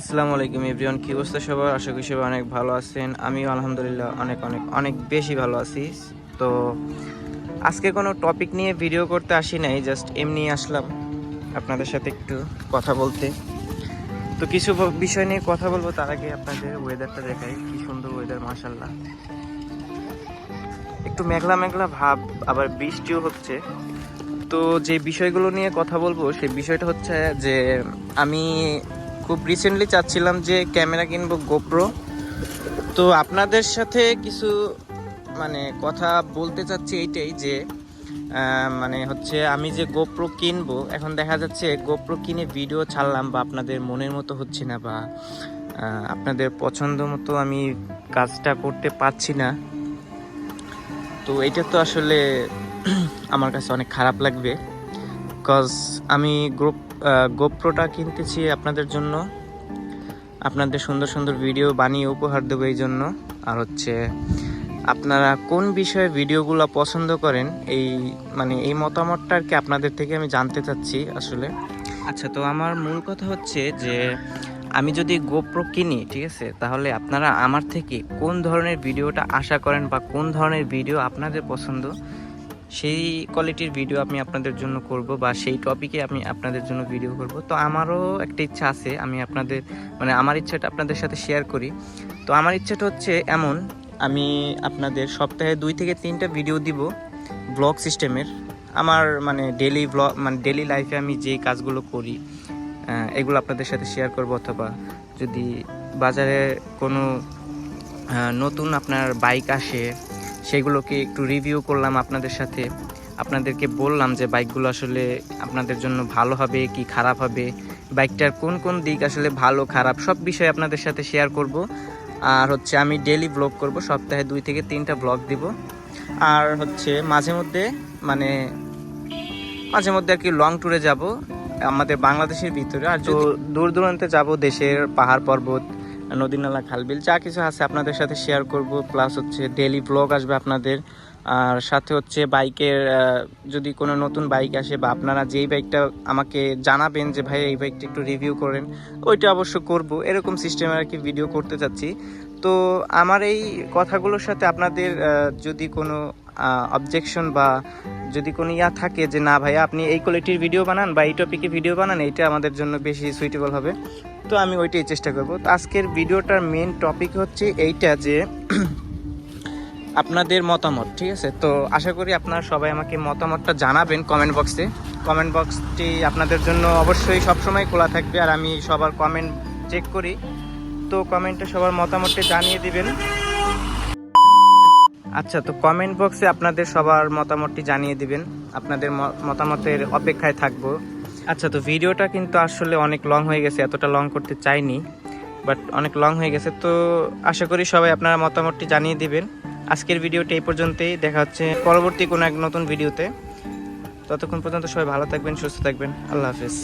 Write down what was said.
আসসালামু আলাইকুম এভরিওয়ান, কি অবস্থা সবার? আশা করি সবাই অনেক ভালো আছেন। আমিও আলহামদুলিল্লাহ অনেক অনেক অনেক বেশি ভালো আছি। তো আজকে কোনো টপিক নিয়ে ভিডিও করতে আসি নাই জাস্ট এমনি আসলাম আপনাদের সাথে একটু কথা বলতে। তো কিছু বিষয় নিয়ে কথা বলব, তার আগে আপনাদের ওয়েদারটা দেখাই, কি সুন্দর ওয়েদার মাশাল্লাহ একটু মেঘলা মেঘলা ভাব, আবার বৃষ্টিও হচ্ছে। তো যে বিষয়গুলো নিয়ে কথা বলব, সেই বিষয়টা হচ্ছে যে আমি খুব রিসেন্টলি চাচ্ছিলাম যে ক্যামেরা কিনবো গোপ্রো তো আপনাদের সাথে কিছু মানে কথা বলতে চাচ্ছি এইটাই যে মানে হচ্ছে আমি যে গোপ্রো কিনবো, এখন দেখা যাচ্ছে গোপ্রো কিনে ভিডিও ছাড়লাম বা আপনাদের মনের মতো হচ্ছে না বা আপনাদের পছন্দ মতো আমি কাজটা করতে পারছি না। তো এটা তো আসলে আমার কাছে অনেক খারাপ লাগবে। কজ আমি গ্রুপ গোপ্রোটা কিনতেছি আপনাদের জন্য। আপনাদের সুন্দর সুন্দর ভিডিও বানিয়ে উপহার দেবো এই জন্য। আর হচ্ছে, আপনারা কোন বিষয়ে ভিডিওগুলো পছন্দ করেন, এই মানে এই মতামতটা আর কি আপনাদের থেকে আমি জানতে চাচ্ছি আসলে। আচ্ছা তো আমার মূল কথা হচ্ছে যে, আমি যদি গোপ্রো কিনি, ঠিক আছে, তাহলে আপনারা আমার থেকে কোন ধরনের ভিডিওটা আশা করেন বা কোন ধরনের ভিডিও আপনাদের পছন্দ? সেই কোয়ালিটির ভিডিও আমি আপনাদের জন্য করব বা সেই টপিকে আমি আপনাদের জন্য ভিডিও করব। তো আমারও একটা ইচ্ছা আছে, আমি আপনাদের মানে আমার ইচ্ছাটা আপনাদের সাথে শেয়ার করি। তো আমার ইচ্ছাটা হচ্ছে এমন, আমি আপনাদের সপ্তাহে দুই থেকে তিনটা ভিডিও দিব ব্লগ সিস্টেমের আমার মানে ডেলি ব্লগ মানে ডেলি লাইফে আমি যেই কাজগুলো করি এগুলো আপনাদের সাথে শেয়ার করব অথবা যদি বাজারে কোনো নতুন আপনার বাইক আসে সেগুলোকে একটু রিভিউ করলাম আপনাদের সাথে। আপনাদেরকে বললাম যে বাইকগুলো আসলে আপনাদের জন্য ভালো হবে কি খারাপ হবে? বাইকটার কোন কোন দিক আসলে ভালো, খারাপ সব বিষয়ে আপনাদের সাথে শেয়ার করব। আর হচ্ছে আমি ডেলি ব্লগ করব, সপ্তাহে দুই থেকে তিনটা ব্লগ দিব। আর হচ্ছে মাঝে মধ্যে মানে মাঝে মধ্যে আর কি লং ট্যুরে যাব, আমাদের বাংলাদেশের ভিতরে। আর দূর দূরান্তে যাব দেশের পাহাড় পর্বত নদী নালা খালবিল যা কিছু আছে আপনাদের সাথে শেয়ার করব প্লাস হচ্ছে ডেলি ব্লগ আসবে আপনাদের। আর সাথে হচ্ছে বাইকের যদি কোনো নতুন বাইক আসে বা আপনারা যেই বাইকটা আমাকে জানাবেন যে, ভাই, এই বাইকটা একটু রিভিউ করেন, ওইটা অবশ্য করব। এরকম সিস্টেমে আর কি ভিডিও করতে চাচ্ছি। তো আমার এই কথাগুলোর সাথে আপনাদের যদি কোনো অবজেকশন বা যদি কোনো ইয়া থাকে যে না ভাইয়া, আপনি এই কোয়ালিটির ভিডিও বানান বা এই টপিকে ভিডিও বানান, এইটা আমাদের জন্য বেশি সুইটেবল হবে। তো আমি ওইটাই চেষ্টা করব। তো আজকের ভিডিওটার মেন টপিক হচ্ছে এইটা যে আপনাদের মতামত, ঠিক আছে? তো আশা করি আপনারা সবাই আমাকে মতামতটা জানাবেন কমেন্ট বক্সে কমেন্ট বক্সটি আপনাদের জন্য অবশ্যই সবসময় খোলা থাকবে আর আমি সবার কমেন্ট চেক করি। তো কমেন্টে সবার মতামতটি জানিয়ে দিবেন। আচ্ছা তো কমেন্ট বক্সে আপনাদের সবার মতামতটি জানিয়ে দিবেন। আপনাদের মতামতের অপেক্ষায় থাকব। আচ্ছা তো ভিডিওটা কিন্তু আসলে অনেক লং হয়ে গেছে, এতটা লং করতে চাইনি বাট অনেক লং হয়ে গেছে। তো আশা করি সবাই আপনারা মতামতটি জানিয়ে দিবেন। আজকের ভিডিওটি এই পর্যন্তই, দেখা হচ্ছে পরবর্তী কোনো এক নতুন ভিডিওতে। ততক্ষণ পর্যন্ত সবাই ভালো থাকবেন, সুস্থ থাকবেন। আল্লাহ হাফিজ।